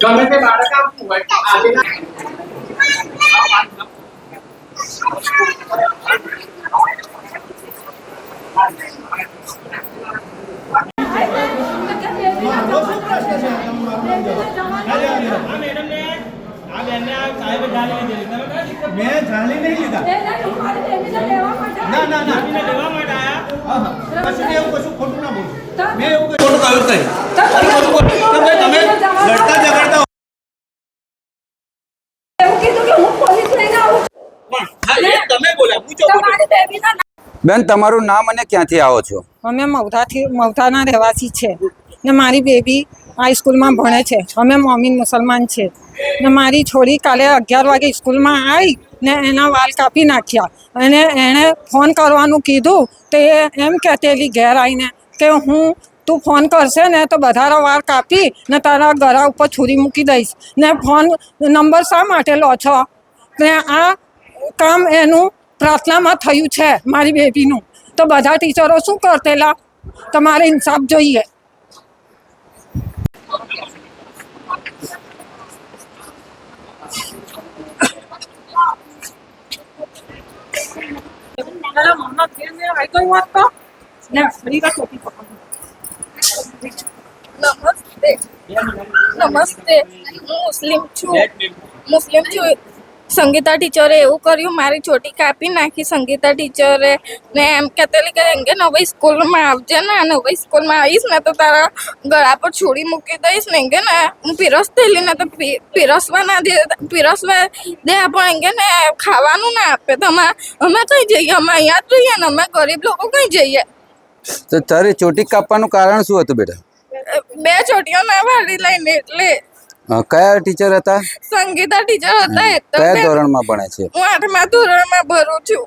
ગમે તે બાળક આપવું હોય આજે મેં જાણી નહીં લીધા ના ના ના હા, હા. કશું એવું કશું ખોટું ના બોલું મેં એવું કશું ખોટું કહ્યું જ નહીં તો ભાઈ તમે લડતા ઝઘડતા એવું કીધું કે હું પોલીસ લઈને આવું છું. હા એ તમે બોલ્યા પૂછો પૂછો તમારી બેબીના નામ બેન, તમારું નામ અને ક્યાંથી આવો છો? અમે મવધાથી મૌધાના રહેવાસી છે. ને મારી બેબી આ સ્કૂલમાં ભણે છે. અમે મોમીન મુસલમાન છે. ને મારી છોડી કાલે અગિયાર વાગે સ્કૂલમાં આવી ને એના વાલ કાપી નાખ્યા. અને એણે ફોન કરવાનું કીધું તો એમ કહેતેલી ઘેર આવીને કે હું તું ફોન કરશે ને તો બધારા વાળ કાપી ને તારા ગળા ઉપર છુરી મૂકી દઈશ. ને ફોન નંબર શા માટે લો છો? ને આ કામ એનું પ્રાર્થનામાં થયું છે મારી બેબીનું. તો બધા ટીચરો શું કરતેલા તમારે ઇન્સાફ જોઈએ. નમસ્તે. નમસ્તે. હું મુસ્લિમ છું. મુસ્લિમ છું. સંગીતા ટીચરે એવું કર્યું મારી ચોટી કાપી નાખી. સંગીતા ટીચરે ને એમ કહેતેલી કે એમ કે નવી સ્કૂલમાં આવજે ને નવી સ્કૂલમાં આવીશ ને તો તારા ગળા પર છોડી મૂકી દઈશ ને કે ને હું પીરસતેલી ને તો પીરસવા ના દે પીરસવા દે પણ એમ કે ને ખાવાનું ના આપે. તો અમે અમે કઈ જઈએ? અમે અહીંયા જ રહીએ ને અમે ગરીબ લોકો કઈ જઈએ? તો તારી ચોટી કાપવાનું કારણ શું હતું બેટા? બે ચોટીઓ ના વાળી લઈને એટલે કયા ટીચર હતા? સંગીતા ટીચર હતા કયા ધોરણમાં ભણે છે? હું આઠમા ધોરણમાં ભરું છું.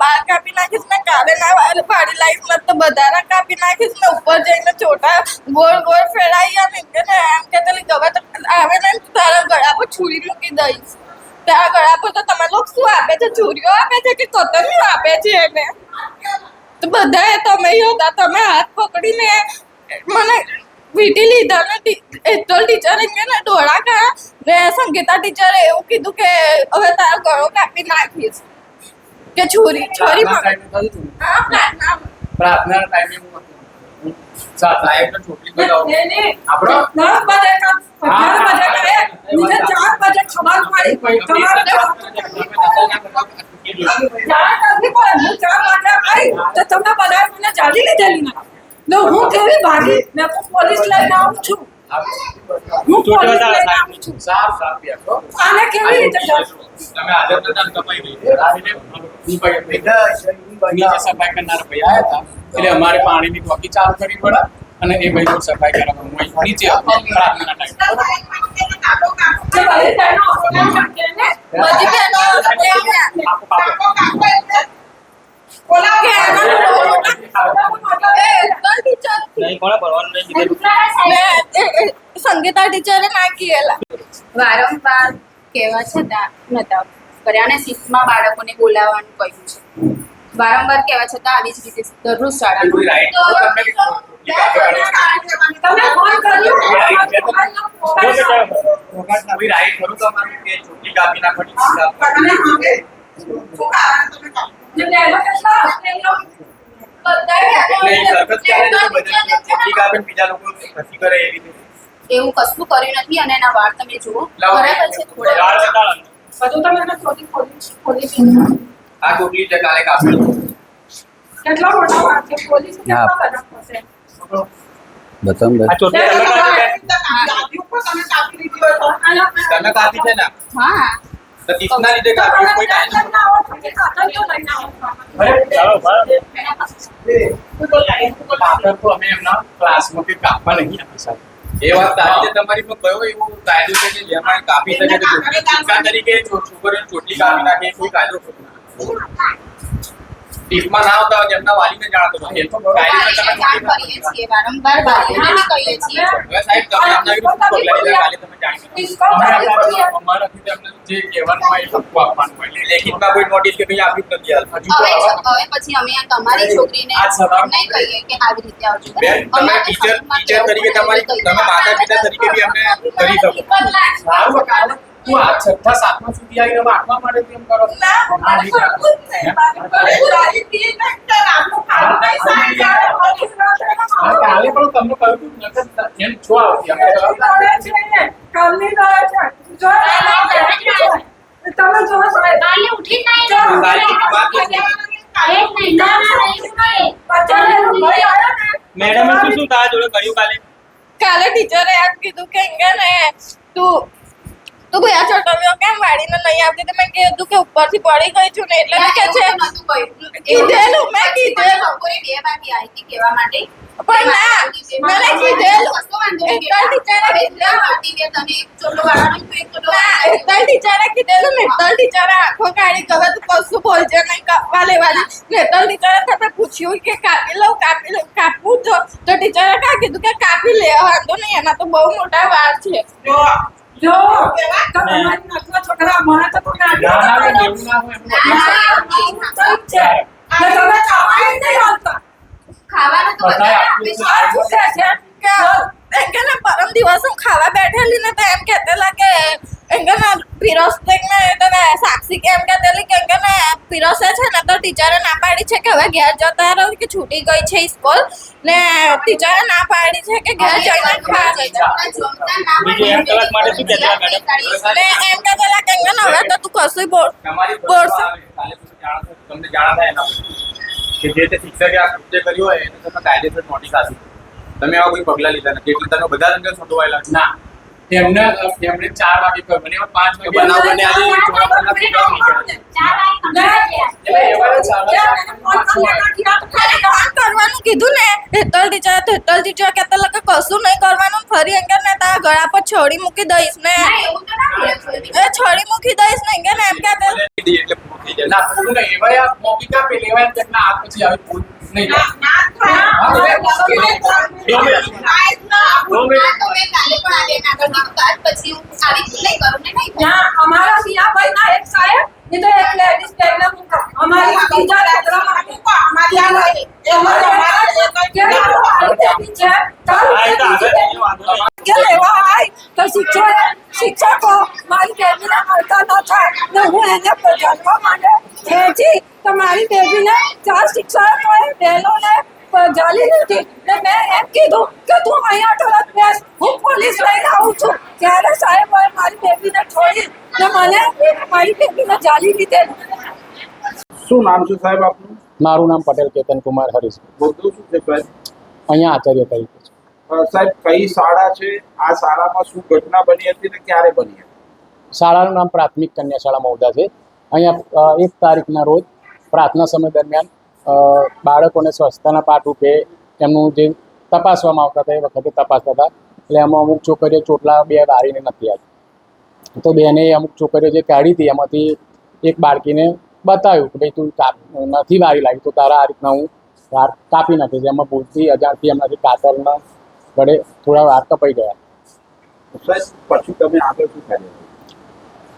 બાર કાપી નાખીશ ને કાલે ના ફાડી લાવીશ ને તો બધાના કાપી નાખીશ ને ઉપર જઈને ચોટા ગોળ ગોળ ફેરાઈ આમ એમ કે ને એમ કે પેલી ગવા તો આવે ને તારા ગળા પર છુરી મૂકી દઈશ. તારા ગળા પર તો તમે લોકો શું આપે છે? છુરીઓ આપે છે કે કતરીઓ આપે છે એને? તો બધાએ તમે હતા તમે હાથ પકડીને મને વીટી લીધા ને એચોલ ટીચરે કે ને ડોળા કા ને સંગીતા ટીચરે એવું કીધું કે હવે તારો ગળો કાપી નાખીશ કે છુરી છરી પકડ હા પ્રાર્થના પ્રાર્થના ટાઈમે હું સા- સાહેબને ચોટલી બતાવું. આપણો દસ બજે કા અગિયાર બજે કરે નીચે ચાર બજે ખબર પડી તમારે ચાર નથી પડે હું ચાર વાગે આવી તો તમે બધાએ મને જાળી લીધેલી ના ને હું કેવી ભાગી? ને હું પોલીસ લઈને આવું છું. હું. પોલીસ લઈને આવું છું. સાફ સાફ આને કેવી રીતે તમે હાજર નતા કપાઈ ગઈ. સફાઈ કરનારા ભાઈ આયા હતા. એટલે અમારે પાણીની ટોકી ચાલુ કરવી પડે અને એ ભાઈ સફાઈ કરવા હું અહીં નીચે હતો. પ્રાર્થના ટાઈમે. જે બધી બહેનો અપમાન કરશે ને, બધી બહેનો આપણે બોલાવો. કે આના એ એચોલ સંગીતા ટીચરે ના એલા વારંવાર કહેવા છતાં નતા કર્યા. અને શિફ્ટમાં બાળકોને બોલાવવાનું કહ્યું છે. વારંવાર કહેવા છતાં આવી જ રીતે દરરોજ શાળા રાઈટ તમે એવી રીતે એવું કશું કર્યું નથી અને એના વાળ તમે જુઓ. બરાબર છે થોડા બધું તમે એને શોધી ખોલી ખોલી આ ચોટલી છે કાલે કાપી કેટલા મોટા છે કેટલા તમે કાપી તમે કાપી છે ને હા તો તીસના લીધે કાપી કોઈ કાંઈ લઈને આવો છો કે કાતરીઓ લઈને આવો છો? કાપડ તો અમે એમના ક્લાસમાંથી કાપવા નહીં આપી શકતા. એ વાત સાચી તમારી પણ કયો એવો કાયદો છે કે જેમાં કાપી શકે તરીકે છો- છોકરીઓને ચોટલી કાપી નાખે કોઈ કાયદો ખોટો. ટીપમાં ના આવતા હોય તેમના વાલીને જાણ કરો એ તો કાયદેસર તમે કરીએ છીએ વારંવાર વાલીઓને કહીએ છીએ. હવે સાહેબ તમે આમના વિરુદ્ધ પગલાં લીધા કાલે તમે જાણી શકો. અમે તમને જે કહેવાનું હોય એ લખવું આપવાનું હોય. લેખિતમાં કોઈ નોટિસ કે આપ્યું નથી હાલ. હજુ હવે પછી અમે તમારી છોકરીને નહીં કહીએ કે આવી રીતે આવજો. બેન તમે અમારે ટીચર ટીચર તરીકે તમારી તમે માતા પિતા તરીકે બી અમને કરી શકો. સારું કાલે તું આ છઠ્ઠા સાતમા સુધી આવીને હવે આઠમા માટે કેમ કરો? કાલે પણ તમને કહ્યું હતું એમ છો તમે મેડમે શું શું તારા જોડે કર્યું કાલે? કાલે ટીચરે એમ કીધું કે કે ને તું તું આ ચોટલીઓ કેમ વાળીને નહીં આવતી? તો મેં કીધું કે ઉપરથી પડી ગઈ છું ને એટલે કે છે કીધેલું, મેં કીધેલું. બપોરે બે વાગે આવી હતી કહેવા માટે. પણ ના, મને કીધેલું. કશો વાંધો નહીં. એકતા ટીચરે કીધેલું. તને એક ચોટલો વાળવાનો એક ચોટલો ના ટીચરે કીધેલું ને હેતલ ટીચરે આંખો કાઢી કહે તું કશું બોલજે નહીં કાપવા લેવાની. ને ટીચરે તમે પૂછ્યું કે કાપી લઉં કાપી લઉં કાપવું જો તો. ટીચરે કા કીધું કે કાપી લે વાંધો નહીં એના તો બહુ મોટા વાર છે. જો તમારી નાતના છોકરા મને તો કોઈ ના છે. ને તમે ખાવા નહીં આવતા ખાવાનું તો બધા છે. કે પરમ દિવસ હું ખાવા બેઠેલી ને તો એમ કહેતેલા લાગે એમ કે ને પીરસે છે ને તો ટીચરે ના પાડી છે કે હવે ઘેર જતા રહો કે છૂટી ગઈ છે સ્કૂલ. ને ટીચરે ના પાડી છે કે ઘેર જઈને ખાવા ના એમ કે એમ કે હવે તો તું કશું બોલ જાણ તમને જાણ થાય એના કે જે તે શિક્ષકે આ કૃત્ય કર્યું હોય એને તમે કાયદેસર નોટિસ આપી તમે આવા કોઈ પગલા લીધા નથી? એટલે તમે બધા અંદર સંડોવાયેલા ના. એમને એમને ચાર વાગે કહ્યું. મને એમાં પાંચ વાગે બનાવ બને આજે કરવાનું કીધું ને હેતલ ટીચર તો હેતલ ટીચર કહેતા હતા કશું નહીં કરવાનું ફરી અંગર ને તારા ગળા પર છોડી મૂકી દઈશ ને. ના, એવું તો ના બોલે કોઈ. એ છોડી મૂકી દઈશ ને એમ કે ને એમ કહેતા એટલે પૂરું થઈ જાય ના પૂરું નહીં એવા આ મૌખિક આપે લેવાય ને તેમના હાથ પછી આવી ભૂલ નહીં થાય. આ તો હું એને જાણવા માટે ખેંચી તો મારી બેબીને ચાર શિક્ષકોએ બહેનોને જાલી નથી. ને મેં એમ કીધું કે તું અહીંયા તરત બેસ. હું પોલીસ લઈને આવું છું. ત્યારે હવે મારી બેબીને છોડી ને મને મારી બેબીને જાલી લીધે. શું નામ છે સાહેબ આપનું? મારું નામ પટેલ કેતન કુમાર હરીશ. હોદ્દો શું છે સાહેબ? અહીંયા આચાર્ય તરીકે છે. સાહેબ કઈ શાળા છે? આ શાળામાં શું ઘટના બની હતી ને ક્યારે બની હતી? શાળાનું નામ પ્રાથમિક કન્યા શાળા મૌદા છે. અહીંયા એક તારીખના રોજ પ્રાર્થના સમય દરમિયાન બાળકોને સ્વચ્છતાના પાઠ રૂપે એમનું જે તપાસવામાં આવતા હતા, એ વખતે તપાસતા હતા. એટલે એમાં અમુક છોકરીઓ ચોટલા બે વારીને નથી આવી. તો બેને અમુક છોકરીઓ જે કાઢી હતી, એમાંથી એક બાળકીને બતાવ્યું કે, ભાઈ, તું કાપ, નથી વારી લાગી તો તારા આ રીતના હું વાર કાપી નાખી જેમાં ભૂલથી અજાણથી એમનાથી કાતરના વડે થોડા વાર કપાઈ ગયા. પછી તમે આગળ શું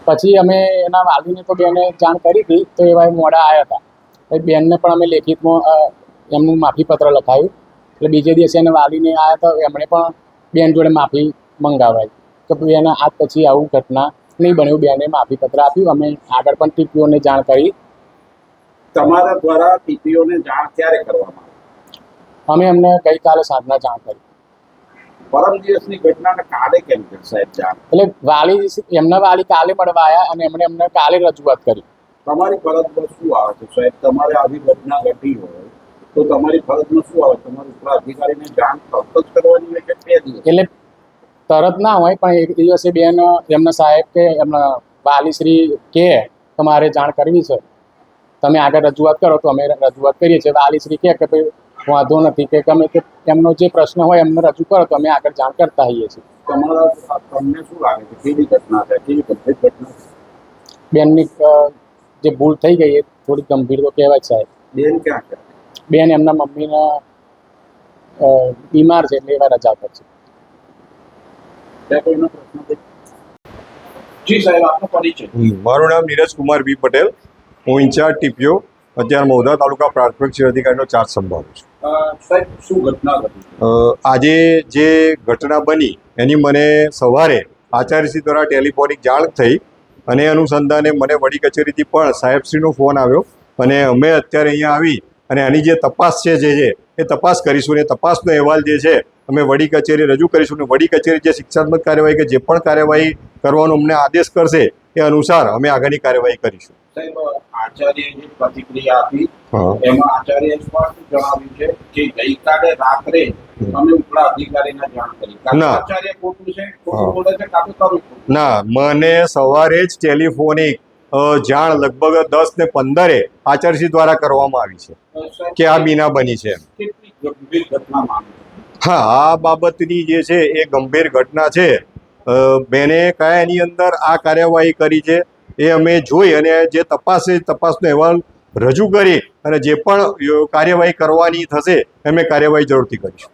પછી અમે એના વાલીને તો બેને જાણ કરી હતી તો એવા મોડા આવ્યા હતા. પછી બેનને પણ અમે લેખિતમાં એમનું માફીપત્ર લખાયું. એટલે બીજે દિવસે એને વાલીને આવ્યા તો એમણે પણ બેન જોડે માફી મંગાવાઈ. તો એના આજ પછી આવું ઘટના નહીં બન્યું. બેને માફીપત્ર આપ્યું. અમે આગળ પણ ટીપીઓને જાણ કરી. તમારા દ્વારા ટીપીઓને જાણ ક્યારે કરવામાં અમે એમને ગઈકાલે સાંજના જાણ કરી. પરમ દિવસની ઘટનાને કાલે કેમ કે સાહેબ જાણ. એટલે વાલી એમના વાલી કાલે મળવા આવ્યા અને એમણે એમને કાલે રજૂઆત કરી. તમારી ફરજમાં શું આવે છે? સાહેબ તમારે આવી ઘટના ઘટી હોય તો તમારી ફરજમાં શું આવે? તમારી ઉપરાધિકારીને જાણ તરત જ કરવાની હોય કે બે દિવસ? એટલે તરત ના હોય પણ એક દિવસે બેન એમના સાહેબ કે એમના વાલીશ્રી કે તમારે જાણ કરવી છે. તમે આગળ રજૂઆત કરો તો અમે રજૂઆત કરીએ છીએ. વાલીશ્રી કે ભાઈ વાંધો નથી કે ગમે તે એમનો જે પ્રશ્ન હોય એમને રજૂ કરો તો અમે આગળ જાણ કરતા હોઈએ છીએ. તમને શું લાગે છે? કેવી ઘટના છે? કેવી ગંભીર ઘટના બેનની જે ભૂલ થઈ ગઈ એ થોડી ગંભીર તો કહેવાય સાહેબ. બેન ક્યાં છે? બેન એમના મમ્મીના બીમાર છે એટલે એવા રજા પર છે. ત્યાં કોઈનો પ્રશ્ન છે? જી સાહેબ આપનો પરિચય. મારું નામ નીરજ કુમાર બી પટેલ. હું ઇન્ચાર્જ ટીપીઓ અત્યારે મોધા તાલુકા પ્રાથમિક શિક્ષણ અધિકારીનો ચાર્જ સંભાળું છું. આજે જે ઘટના બની એની મને સવારે આચાર્યશ્રી દ્વારા ટેલિફોનિક જાણ થઈ અને અનુસંધાને મને વડી કચેરીથી પણ સાહેબશ્રીનો ફોન આવ્યો અને અમે અત્યારે અહીંયા આવી અને આની જે તપાસ છે જે છે એ તપાસ કરીશું અને તપાસનો અહેવાલ જે છે અમે વડી કચેરી રજૂ કરીશું અને વડી કચેરી જે શિક્ષાત્મક કાર્યવાહી કે જે પણ કાર્યવાહી કરવાનો અમને આદેશ કરશે એ અનુસાર અમે આગળની કાર્યવાહી કરીશું. સાહેબ પ્રતિક્રિયા આપી એમાં આચાર્યએ સ્પષ્ટ જણાવ્યું છે કે ગઈકાલે રાત્રે અમે ઉપલા અધિકારીને જાણ કરી. ના. આચાર્ય ખોટું છે ખોટું બોલે છે કાં તો ના મને સવારે જ ટેલિફોનિક જાણ લગભગ દસ ને પંદરે આચાર્યશ્રી દ્વારા કરવામાં આવી છે કે આ બીના બની છે? હા આ બાબતની જે છે એ ગંભીર ઘટના છે. બેને કયા એની અંદર આ કાર્યવાહી કરી છે એ અમે જોઈ અને જે તપાસ છે તપાસનો અહેવાલ રજૂ કરી અને જે પણ કાર્યવાહી કરવાની થશે અમે કાર્યવાહી જરૂરથી કરીશું.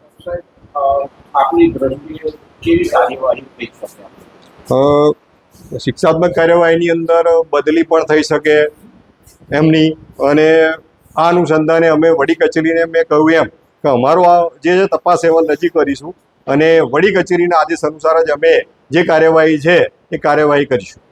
શિક્ષાત્મક કાર્યવાહીની અંદર બદલી પણ થઈ શકે એમની અને આ અનુસંધાને અમે વડી કચેરીને મેં કહ્યું એમ કે અમારો આ જે તપાસ અહેવાલ નજીક કરીશું અને વડી કચેરીના આદેશ અનુસાર જ અમે જે કાર્યવાહી છે એ કાર્યવાહી કરીશું.